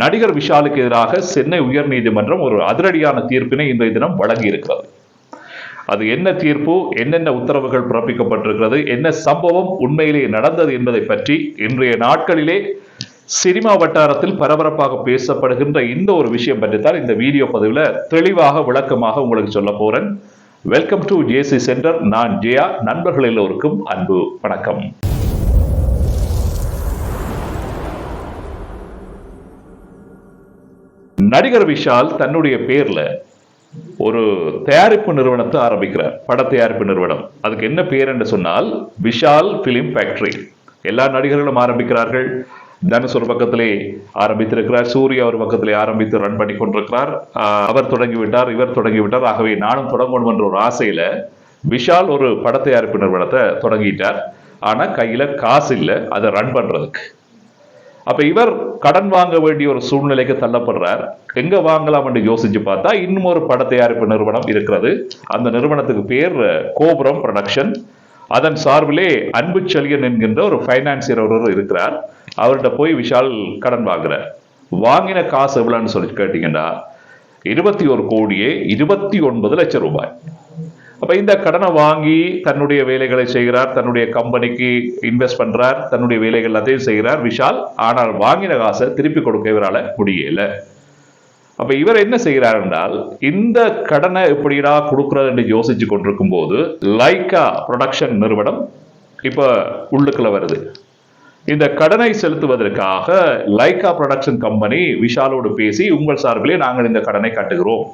நடிகர் விஷாலுக்கு எதிராக சென்னை உயர்நீதிமன்றம் ஒரு அதிரடியான தீர்ப்பினை இன்றைய தினம் வழங்கியிருக்கிறது அது என்ன தீர்ப்பு? என்னென்ன உத்தரவுகள் பிறப்பிக்கப்பட்டிருக்கிறது? என்ன சம்பவம் உண்மையிலே நடந்தது என்பதை பற்றி இன்றைய நாட்களிலே சினிமா வட்டாரத்தில் பரபரப்பாக பேசப்படுகின்ற இந்த ஒரு விஷயம் பற்றித்தான் இந்த வீடியோ பதிவில் தெளிவாக விளக்கமாக உங்களுக்கு சொல்ல போகிறேன் வெல்கம் டு ஜேசி சென்டர் நான் ஜெயா. நண்பர்கள் எல்லோருக்கும் அன்பு வணக்கம். நடிகர் விஷால் தன்னுடைய பேர்ல ஒரு தயாரிப்பு நிறுவனத்தை ஆரம்பிக்கிறார். பட தயாரிப்பு நிறுவனம். அதுக்கு என்ன பேர் என்று சொன்னால் விஷால் பிலிம் ஃபேக்டரி எல்லா நடிகர்களும் ஆரம்பிக்கிறார்கள். தனுஷ் ஒரு பக்கத்திலே ஆரம்பித்திருக்கிறார். சூர்யா ஒரு பக்கத்திலே ஆரம்பித்து ரன் பண்ணி கொண்டிருக்கிறார். அவர் தொடங்கி விட்டார் இவர் தொடங்கி விட்டார் ஆகவே நானும் தொடங்கணும் என்ற ஒரு ஆசையில விஷால் ஒரு பட தயாரிப்பு நிறுவனத்தை தொடங்கிட்டார். ஆனால் கையில காசு இல்லை. அதை ரன் பண்றதுக்கு. அப்ப இவர் கடன் வாங்க வேண்டிய ஒரு சூழ்நிலைக்கு தள்ளப்படுறார். எங்க வாங்கலாம் என்று யோசிச்சு பார்த்தா இன்னும் ஒரு பட தயாரிப்பு நிறுவனம் இருக்கிறது. அந்த நிறுவனத்துக்கு பேர் கோபுரம் ப்ரொடக்ஷன் அதன் சார்பிலே அன்பு செழியன் என்கின்ற ஒரு ஃபைனான்சியர் ஒருவர் இருக்கிறார். அவர்கிட்ட போய் விஷால் கடன் வாங்குறார். வாங்கின காசு எவ்வளோன்னு சொல்லி கேட்டீங்கன்னா இருபத்தி ஒரு கோடியே இருபத்தி ஒன்பது லட்சம் ரூபாய். அப்போ இந்த கடனை வாங்கி தன்னுடைய வேலைகளை செய்கிறார் தன்னுடைய கம்பெனிக்கு இன்வெஸ்ட் பண்ணுறார் தன்னுடைய வேலைகள் எல்லாத்தையும் செய்கிறார். விஷால் ஆனால் வாங்கின காசை திருப்பி கொடுக்க இவரால் முடியல. அப்போ இவர் என்ன செய்கிறார் என்றால் இந்த கடனை எப்படிடா கொடுக்குறது என்று யோசிச்சு கொண்டிருக்கும் போது லைக்கா ப்ரொடக்ஷன் நிறுவனம் இப்போ உள்ளுக்குள்ள வருது. இந்த கடனை செலுத்துவதற்காக லைக்கா ப்ரொடக்ஷன் கம்பெனி விஷாலோடு பேசி உங்கள் சார்பிலே நாங்கள் இந்த கடனை கட்டுகிறோம்.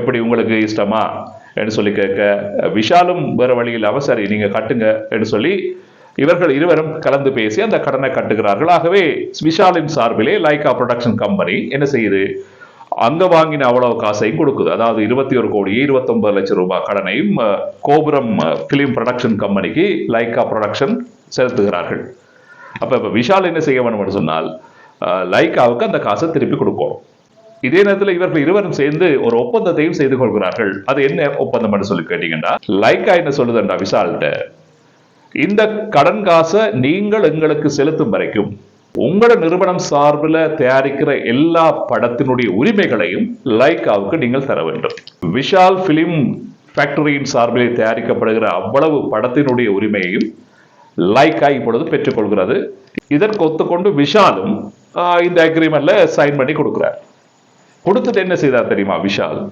எப்படி உங்களுக்கு இஷ்டமா? என்று சொல்லி கேட்க விஷாலும் வேற வழியில் அவசரி சரி கட்டுங்க என்று சொல்லி இவர்கள் இருவரும் கலந்து பேசி அந்த கடனை கட்டுகிறார்கள். ஆகவே விஷாலின் சார்பிலே லைக்கா ப்ரொடக்ஷன் கம்பெனி என்ன செய்யுது? அங்க வாங்கின அவ்வளவு காசையும் கொடுக்குது. அதாவது இருபத்தி ஒரு கோடி இருபத்தொன்பது லட்சம் ரூபாய் கடனையும் கோபுரம் பிலிம் ப்ரொடக்ஷன் கம்பெனிக்கு லைக்கா ப்ரொடக்ஷன் செலுத்துகிறார்கள். அப்போ இப்போ விஷால் என்ன செய்ய வேண்டும் சொன்னால் லைக்காவுக்கு அந்த காசை திருப்பி கொடுக்கணும் இதே நேரத்தில் இவர்கள் இருவரும் சேர்ந்து ஒரு ஒப்பந்தத்தையும் செய்து கொள்கிறார்கள். அது என்ன ஒப்பந்தம் என்று சொல்லி கேட்டீங்கன்னா லைக்கா என்ன சொல்லுதுண்டா விஷால்கிட்ட இந்த கடன் காசை நீங்கள் எங்களுக்கு செலுத்தும் வரைக்கும் உங்களோட நிறுவனம் சார்பில் தயாரிக்கிற எல்லா படத்தினுடைய உரிமைகளையும் லைக்காவுக்கு நீங்கள் தர வேண்டும். விஷால் பிலிம் ஃபேக்டரியின் சார்பில் தயாரிக்கப்படுகிற அவ்வளவு படத்தினுடைய உரிமையையும் லைக்கா இப்பொழுது பெற்றுக்கொள்கிறது. இதற்கு ஒத்துக்கொண்டு விஷாலும் இந்த அக்ரிமெண்ட்ல சைன் பண்ணி கொடுக்குறார். கொடுத்துட்டு என்ன செய்தார் தெரியுமா? விஷால்.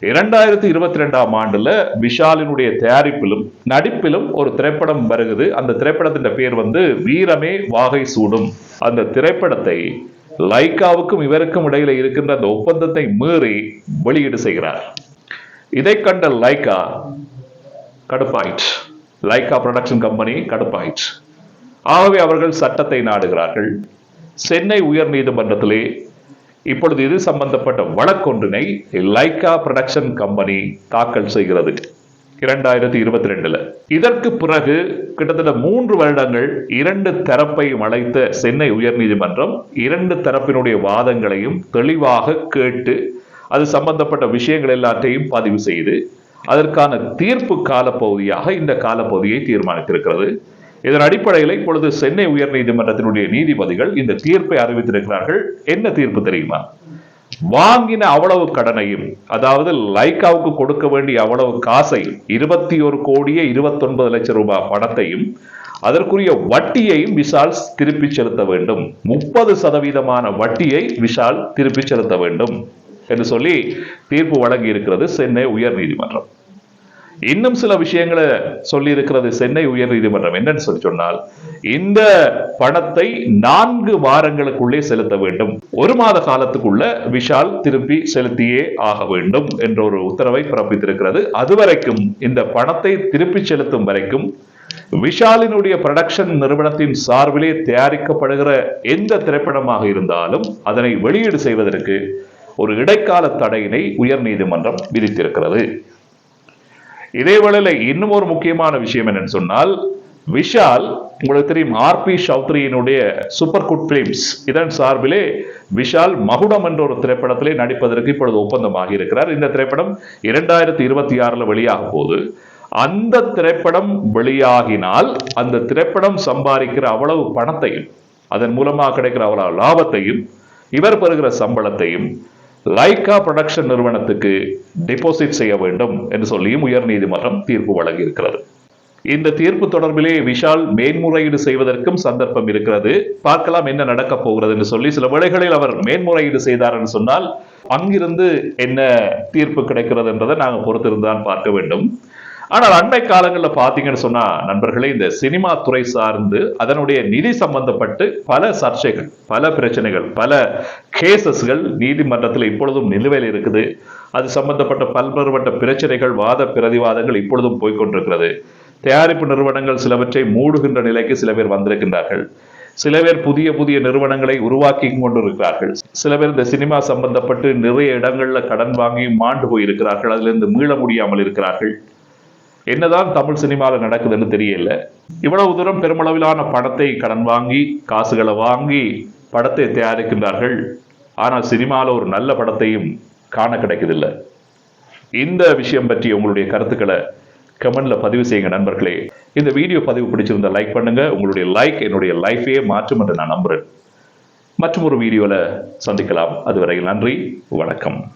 இரண்டாயிரத்தி இருபத்தி ரெண்டாம் ஆண்டுல விஷாலினுடைய தயாரிப்பிலும் நடிப்பிலும் ஒரு திரைப்படம் வருகிறது அந்த திரைப்படத்தின் பேர் வந்து வீரமே வாகை சூடும். அந்த திரைப்படத்தை லைக்காவுக்கும் இவருக்கும் இடையில இருக்கின்ற அந்த ஒப்பந்தத்தை மீறி வெளியீடு செய்கிறார். இதை கண்ட லைக்கா கடுப்பாயிற்று. லைக்கா ப்ரொடக்ஷன் கம்பெனி கடுப்பாயிற்று. ஆகவே அவர்கள் சட்டத்தை நாடுகிறார்கள். சென்னை உயர் நீதிமன்றத்திலே இப்பொழுது இது சம்பந்தப்பட்ட வழக்கொன்றினை லைக்கா ப்ரொடக்ஷன் கம்பெனி தாக்கல் செய்கிறது. இரண்டாயிரத்தி இருபத்தி ரெண்டுல இதற்கு பிறகு கிட்டத்தட்ட மூன்று வருடங்கள் இரண்டு தரப்பையும் அழைத்த சென்னை உயர்நீதிமன்றம் இரண்டு தரப்பினுடைய வாதங்களையும் தெளிவாக கேட்டு அது சம்பந்தப்பட்ட விஷயங்கள் எல்லாத்தையும் பதிவு செய்து அதற்கான தீர்ப்பு காலப்பகுதியாக இந்த காலப்பகுதியை தீர்மானித்திருக்கிறது. இதன் அடிப்படையில் இப்பொழுது சென்னை உயர்நீதிமன்றத்தினுடைய நீதிபதிகள் இந்த தீர்ப்பை அறிவித்திருக்கிறார்கள். என்ன தீர்ப்பு தெரியுமா? வாங்கின அவ்வளவு கடனையும் அதாவது லைக்காவுக்கு கொடுக்க வேண்டிய அவ்வளவு காசையும் இருபத்தி ஒரு கோடியே இருபத்தொன்பது லட்சம் ரூபாய் பணத்தையும் அதற்குரிய வட்டியையும் விஷால் திருப்பி செலுத்த வேண்டும். முப்பது சதவீதமான வட்டியை விஷால் திருப்பி செலுத்த வேண்டும். என்று சொல்லி தீர்ப்பு வழங்கி இருக்கிறது சென்னை உயர் நீதிமன்றம். இன்னும் சில விஷயங்களை சொல்லி இருக்கிறது சென்னை உயர் நீதிமன்றம். என்னன்னு சொல்லி சொன்னால் இந்த பணத்தை நான்கு வாரங்களுக்குள்ளே செலுத்த வேண்டும். ஒரு மாத காலத்துக்குள்ள விஷால் திருப்பி செலுத்தியே ஆக வேண்டும் என்ற ஒரு உத்தரவை பிறப்பித்திருக்கிறது. அதுவரைக்கும் இந்த பணத்தை திருப்பி செலுத்தும் வரைக்கும் விஷாலினுடைய ப்ரொடக்ஷன் நிறுவனத்தின் சார்பிலே தயாரிக்கப்படுகிற எந்த திரைப்படமாக இருந்தாலும் அதனை வெளியீடு செய்வதற்கு ஒரு இடைக்கால தடையினை உயர் நீதிமன்றம் விதித்திருக்கிறது. இதேவேளையில இன்னும் ஒரு முக்கியமான விஷயம் என்னன்னு சொன்னால் விஷால் உங்களுக்கு தெரியும் ஆர் பி சௌத்ரியினுடைய சூப்பர் குட் பிலிம்ஸ் இதன் சார்பிலே விஷால் மகுடம் என்ற ஒரு திரைப்படத்திலே நடிப்பதற்கு இப்பொழுது ஒப்பந்தமாகி இருக்கிறார். இந்த திரைப்படம் இரண்டாயிரத்தி இருபத்தி ஆறுல வெளியாகும் போது அந்த திரைப்படம் வெளியாகினால் அந்த திரைப்படம் சம்பாதிக்கிற அவ்வளவு பணத்தையும் அதன் மூலமாக கிடைக்கிற அவ்வளவு லாபத்தையும் இவர் பெறுகிற சம்பளத்தையும் லைகா ப்ரொடக்ஷன் நிறுவனத்துக்கு டெபாசிட் செய்ய வேண்டும் என்று சொல்லியும் உயர்நீதிமன்றம் தீர்ப்பு வழங்கியிருக்கிறது. இந்த தீர்ப்பு தொடர்பிலே விஷால் மேன்முறையீடு செய்வதற்கும் சந்தர்ப்பம் இருக்கிறது. பார்க்கலாம் என்ன நடக்கப் போகிறது என்று சொல்லி சில வேளைகளில் அவர் மேன்முறையீடு செய்தார் என்று சொன்னால் அங்கிருந்து என்ன தீர்ப்பு கிடைக்கிறது என்றதை நாங்கள் பொறுத்திருந்தான் பார்க்க வேண்டும். ஆனால் அண்மை காலங்களில் பார்த்தீங்கன்னு சொன்னா நண்பர்களே இந்த சினிமா துறை சார்ந்து அதனுடைய நிதி சம்பந்தப்பட்டு பல சர்ச்சைகள் பல பிரச்சனைகள் பல கேசஸ்கள் நீதிமன்றத்தில் இப்பொழுதும் நிலுவையில் இருக்குது. அது சம்பந்தப்பட்ட பல்வேறுபட்ட பிரச்சனைகள் வாத பிரதிவாதங்கள் இப்பொழுதும் போய்க்கொண்டிருக்கிறது. தயாரிப்பு நிறுவனங்கள் சிலவற்றை மூடுகின்ற நிலைக்கு சில பேர் வந்திருக்கின்றார்கள். சில பேர் புதிய புதிய நிறுவனங்களை உருவாக்கி கொண்டிருக்கிறார்கள். சில பேர் இந்த சினிமா சம்பந்தப்பட்டு நிறைய இடங்கள்ல கடன் வாங்கி மாண்டு போயிருக்கிறார்கள். அதிலிருந்து மீள முடியாமல் இருக்கிறார்கள். என்னதான் தமிழ் சினிமாவில் நடக்குதுன்னு தெரியல. இவ்வளவு தூரம் பெருமளவிலான படத்தை கடன் வாங்கி காசுகளை வாங்கி படத்தை தயாரிக்கின்றார்கள். ஆனால் சினிமாவில் ஒரு நல்ல படத்தையும் காண கிடைக்குதில்லை. இந்த விஷயம் பற்றி உங்களுடைய கருத்துக்களை கமெண்ட்ல பதிவு செய்யுங்க நண்பர்களே. இந்த வீடியோ பதிவு பிடிச்சிருந்தா லைக் பண்ணுங்க. உங்களுடைய லைக் என்னுடைய லைஃபையே மாற்றும் என்று நான் நம்புறேன். மற்றும் ஒரு வீடியோவில் சந்திக்கலாம். அதுவரையில் நன்றி. வணக்கம்.